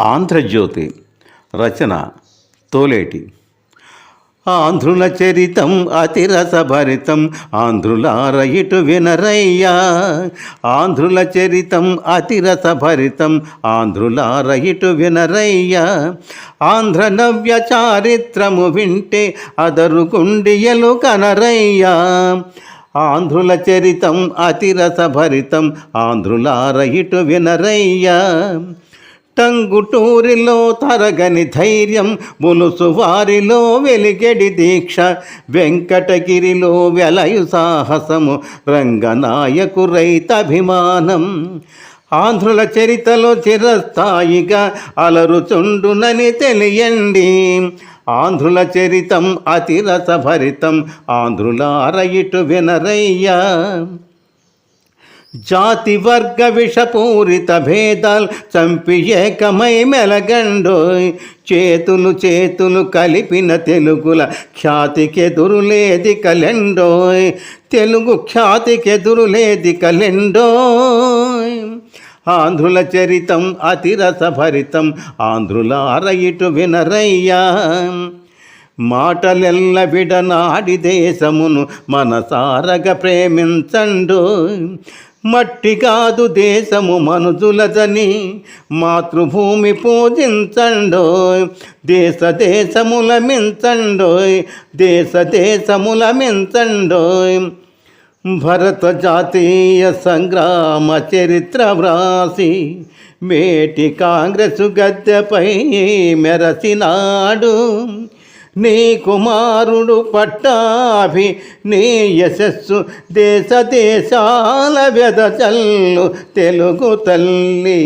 ఆంధ్రజ్యోతి రచన తోలేటి. ఆంధ్రుల చరితం అతిరసభరితం ఆంధ్రులార ఇటు వినరయ్యా. ఆంధ్రుల చరితం అతిరసభరితం ఆంధ్రులార ఇటు వినరయ్యా. ఆంధ్ర నవ్య చారిత్రము వింటే అదరు గుండియలు కనరయ్యా. ఆంధ్రుల చరితం అతిరసభరితం ఆంధ్రులార ఇటు వినరయ్యా. టంగుటూరిలో తరగని ధైర్యం మునుసు వారిలో వెలిగెడి దీక్ష వెంకటగిరిలో వెలయు సాహసము రంగనాయకు రైతభిమానం. ఆంధ్రుల చరితలో చిరస్థాయిగా అలరుచుండునని తెలియండి. ఆంధ్రుల చరితం అతిరసభరితం ఆంధ్రులార ఇటు వినరయ్యా. జాతి వర్గ విషపూరిత భేదాలు చంపి ఏకమై మెలగండోయ్. చేతులు చేతులు కలిపిన తెలుగుల ఖ్యాతికెదురులేది కలెండోయ్. తెలుగు ఖ్యాతికెదురులేది కలెండోయ్. ఆంధ్రుల చరితం అతిరసభరితం ఆంధ్రుల అరయిటు వినరయ్యా. మాటలెల్ల విడనాడి దేశమును మనసారగ ప్రేమించండు. మట్టి కాదు దేశము మనుజులదని మాతృభూమి పూజించండోయ్ దేశ దేశముల మించండు దేశ దేశముల మించండోయ్ భరత జాతీయ సంగ్రామ చరిత్ర వ్రాసి మేటి కాంగ్రెసు గద్దెపై మెరసినాడు. నీ కుమారుడు పట్టాభి నీ యశస్సు దేశ దేశాల వెదచల్లు తెలుగు తల్లి.